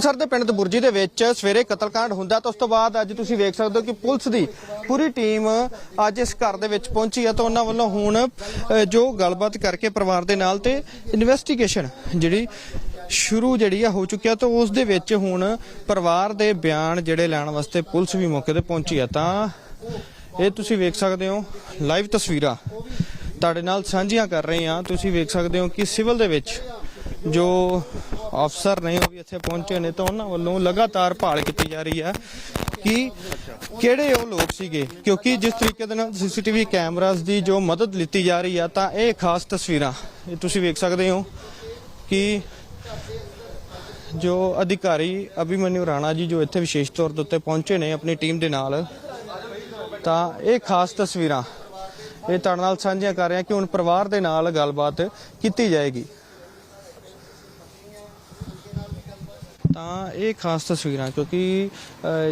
Sir ਦੇ ਪਿੰਡ ਦਬੁਰਜੀ ਦੇ ਵਿੱਚ ਸਵੇਰੇ ਕਤਲकांड ਹੁੰਦਾ ਤਾਂ ਉਸ ਤੋਂ ਬਾਅਦ ਅੱਜ ਤੁਸੀਂ ਵੇਖ ਸਕਦੇ ਹੋ ਕਿ ਪੁਲਿਸ ਦੀ ਪੂਰੀ ਟੀਮ ਅੱਜ ਇਸ ਘਰ ਦੇ ਵਿੱਚ ਪਹੁੰਚੀ ਹੈ ਤਾਂ ਉਹਨਾਂ ਵੱਲੋਂ ਹੁਣ ਅ, ਜੋ ਗੱਲਬਾਤ ਕਰਕੇ ਪਰਿਵਾਰ ਦੇ ਨਾਲ ਤੇ ਇਨਵੈਸਟੀਗੇਸ਼ਨ ਜਿਹੜੀ ਸ਼ੁਰੂ ਜਿਹੜੀ ਆ ਹੋ ਚੁੱਕਿਆ ਤਾਂ ਉਸ ਦੇ ਵਿੱਚ ਹੁਣ ਪਰਿਵਾਰ ਦੇ ਬਿਆਨ ਜਿਹੜੇ ਲੈਣ ਵਾਸਤੇ ਪੁਲਿਸ ਵੀ ਮੌਕੇ ਤੇ ਪਹੁੰਚੀ ਹੈ ਤਾਂ ਇਹ ਤੁਸੀਂ ਵੇਖ ਸਕਦੇ ਹੋ ਲਾਈਵ ਤਸਵੀਰਾਂ ਤੁਹਾਡੇ ਨਾਲ ਸਾਂਝੀਆਂ ਕਰ ਰਹੇ ਹਾਂ। ਤੁਸੀਂ ਵੇਖ ਸਕਦੇ ਹੋ ਕਿ ਸਿਵਲ ਦੇ ਵਿੱਚ ਜੋ ਅਫਸਰ ਨੇ ਉਹ ਵੀ ਇੱਥੇ ਪਹੁੰਚੇ ਨੇ ਤਾਂ ਉਹਨਾਂ ਵੱਲੋਂ ਲਗਾਤਾਰ ਭਾਲ ਕੀਤੀ ਜਾ ਰਹੀ ਹੈ ਕਿ ਕਿਹੜੇ ਉਹ ਲੋਕ ਸੀਗੇ? ਕਿਉਂਕਿ ਜਿਸ ਤਰੀਕੇ ਦੇ ਨਾਲ ਸੀਸੀਟੀਵੀ ਕੈਮਰਾਜ਼ ਦੀ ਜੋ ਮਦਦ ਲਿੱਤੀ ਜਾ ਰਹੀ ਆ, ਤਾਂ ਇਹ ਖਾਸ ਤਸਵੀਰਾਂ, ਇਹ ਤੁਸੀਂ ਵੇਖ ਸਕਦੇ ਹੋ ਕਿ ਜੋ ਅਧਿਕਾਰੀ ਅਭਿਮਨਿਊ ਰਾਣਾ ਜੀ ਜੋ ਇੱਥੇ ਵਿਸ਼ੇਸ਼ ਤੌਰ ਦੇ ਉੱਤੇ ਪਹੁੰਚੇ ਨੇ ਆਪਣੀ ਟੀਮ ਦੇ ਨਾਲ, ਤਾਂ ਇਹ ਖਾਸ ਤਸਵੀਰਾਂ, ਇਹ ਤੁਹਾਡੇ ਨਾਲ ਸਾਂਝੀਆਂ ਕਰ ਰਿਹਾ ਕਿ ਹੁਣ ਪਰਿਵਾਰ ਦੇ ਨਾਲ ਗੱਲਬਾਤ ਕੀਤੀ ਜਾਏਗੀ। ਤਾਂ ਇਹ ਖਾਸ ਤਸਵੀਰਾਂ, ਕਿਉਂਕਿ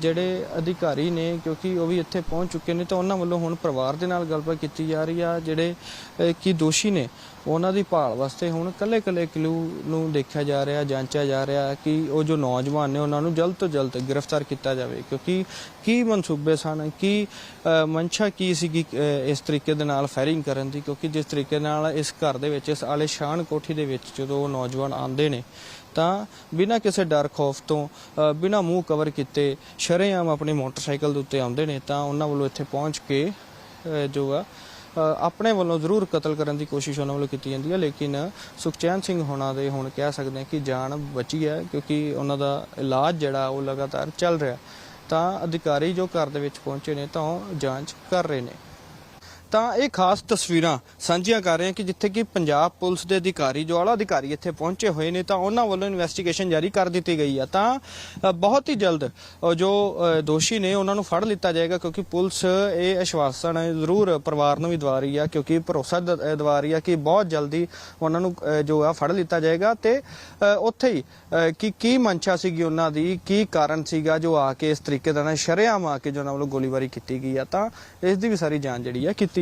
ਜਿਹੜੇ ਅਧਿਕਾਰੀ ਨੇ, ਕਿਉਂਕਿ ਉਹ ਵੀ ਇੱਥੇ ਪਹੁੰਚ ਚੁੱਕੇ ਨੇ, ਤਾਂ ਉਹਨਾਂ ਵੱਲੋਂ ਹੁਣ ਪਰਿਵਾਰ ਦੇ ਨਾਲ ਗੱਲਬਾਤ ਕੀਤੀ ਜਾ ਰਹੀ ਆ, ਜਿਹੜੇ ਕਿ ਦੋਸ਼ੀ ਨੇ ਉਹਨਾਂ ਦੀ ਭਾਲ ਵਾਸਤੇ ਹੁਣ ਕੱਲੇ ਕੱਲੇ ਕਲੂ ਨੂੰ ਦੇਖਿਆ ਜਾ ਰਿਹਾ ਜਾਂਚਿਆ ਜਾ ਰਿਹਾ ਕਿ ਉਹ ਜੋ ਨੌਜਵਾਨ ਨੇ ਉਹਨਾਂ ਨੂੰ ਜਲਦ ਤੋਂ ਜਲਦ ਗ੍ਰਿਫਤਾਰ ਕੀਤਾ ਜਾਵੇ। ਕਿਉਂਕਿ ਕੀ ਮਨਸੂਬੇ ਸਨ ਕੀ ਅ, ਮਨਸ਼ਾ ਕੀ ਸੀਗੀ ਇਸ ਤਰੀਕੇ ਦੇ ਨਾਲ ਫਾਇਰਿੰਗ ਕਰਨ ਦੀ? ਕਿਉਂਕਿ ਜਿਸ ਤਰੀਕੇ ਨਾਲ ਇਸ ਘਰ ਦੇ ਵਿੱਚ ਇਸ ਆਲੀਸ਼ਾਨ ਕੋਠੀ ਦੇ ਵਿੱਚ ਜਦੋਂ ਉਹ ਨੌਜਵਾਨ ਆਉਂਦੇ ਨੇ ਤਾਂ ਬਿਨਾਂ ਕਿਸੇ ਡਰ ਖੌਫ ਤੋਂ ਬਿਨਾਂ ਮੂੰਹ ਕਵਰ ਕੀਤੇ ਸ਼ਰੇਆਮ ਆਪਣੇ ਮੋਟਰਸਾਈਕਲ ਦੇ ਉੱਤੇ ਆਉਂਦੇ ਨੇ ਤਾਂ ਉਹਨਾਂ ਵੱਲੋਂ ਇੱਥੇ ਪਹੁੰਚ ਕੇ ਜੋ ਆ ਆਪਣੇ ਵੱਲੋਂ ਜ਼ਰੂਰ ਕਤਲ ਕਰਨ ਦੀ ਕੋਸ਼ਿਸ਼ ਉਹਨਾਂ ਵੱਲੋਂ ਕੀਤੀ ਜਾਂਦੀ ਹੈ, ਲੇਕਿਨ ਸੁਖਚੈਨ ਸਿੰਘ ਹੋਣਾ ਦੇ ਹੁਣ ਕਹਿ ਸਕਦੇ ਹਾਂ ਕਿ ਜਾਨ ਬਚੀ ਹੈ, ਕਿਉਂਕਿ ਉਹਨਾਂ ਦਾ ਇਲਾਜ ਜਿਹੜਾ ਉਹ ਲਗਾਤਾਰ ਚੱਲ ਰਿਹਾ ਤਾਂ ਅਧਿਕਾਰੀ ਜੋ ਘਰ ਦੇ ਵਿੱਚ ਪਹੁੰਚੇ ਨੇ ਤਾਂ ਉਹ ਜਾਂਚ ਕਰ ਰਹੇ ਨੇ। ਤਾਂ ਇਹ ਖਾਸ ਤਸਵੀਰਾਂ ਸਾਂਝੀਆਂ ਕਰ ਰਹੇ ਹਾਂ ਕਿ ਜਿੱਥੇ ਕਿ ਪੰਜਾਬ ਪੁਲਿਸ ਦੇ ਅਧਿਕਾਰੀ ਜੋ ਆਲਾ ਅਧਿਕਾਰੀ ਇੱਥੇ ਪਹੁੰਚੇ ਹੋਏ ਨੇ ਤਾਂ ਉਹਨਾਂ ਵੱਲੋਂ ਇਨਵੈਸਟੀਗੇਸ਼ਨ ਜਾਰੀ ਕਰ ਦਿੱਤੀ ਗਈ ਆ। ਤਾਂ ਬਹੁਤ ਹੀ ਜਲਦ ਜੋ ਦੋਸ਼ੀ ਨੇ ਉਹਨਾਂ ਨੂੰ ਫੜ ਲਿੱਤਾ ਜਾਏਗਾ ਕਿਉਂਕਿ ਪੁਲਿਸ ਇਹ ਆਸ਼ਵਾਸਨ ਜ਼ਰੂਰ ਪਰਿਵਾਰ ਨੂੰ ਵੀ ਦਵਾ ਰਹੀ ਆ ਕਿਉਂਕਿ ਭਰੋਸਾ ਦਵਾ ਰਹੀ ਆ ਕਿ ਬਹੁਤ ਜਲਦੀ ਉਹਨਾਂ ਨੂੰ ਜੋ ਆ ਫੜ ਲਿੱਤਾ ਜਾਏਗਾ। ਤੇ ਉੱਥੇ ਹੀ ਅ, ਕਿ ਕੀ ਮਨਸ਼ਾ ਸੀਗੀ ਉਹਨਾਂ ਦੀ ਕੀ ਕਾਰਨ ਸੀਗਾ ਜੋ ਆ ਕੇ ਇਸ ਤਰੀਕੇ ਦਾ ਨਾ ਸ਼ਰੇਆਮ ਆ ਕੇ ਜੋ ਉਹਨਾਂ ਵੱਲੋਂ ਗੋਲੀਬਾਰੀ ਕੀਤੀ ਗਈ ਆ ਤਾਂ ਇਸ ਦੀ ਵੀ ਸਾਰੀ ਜਾਂਚ ਜਿਹੜੀ ਆ ਕੀਤੀ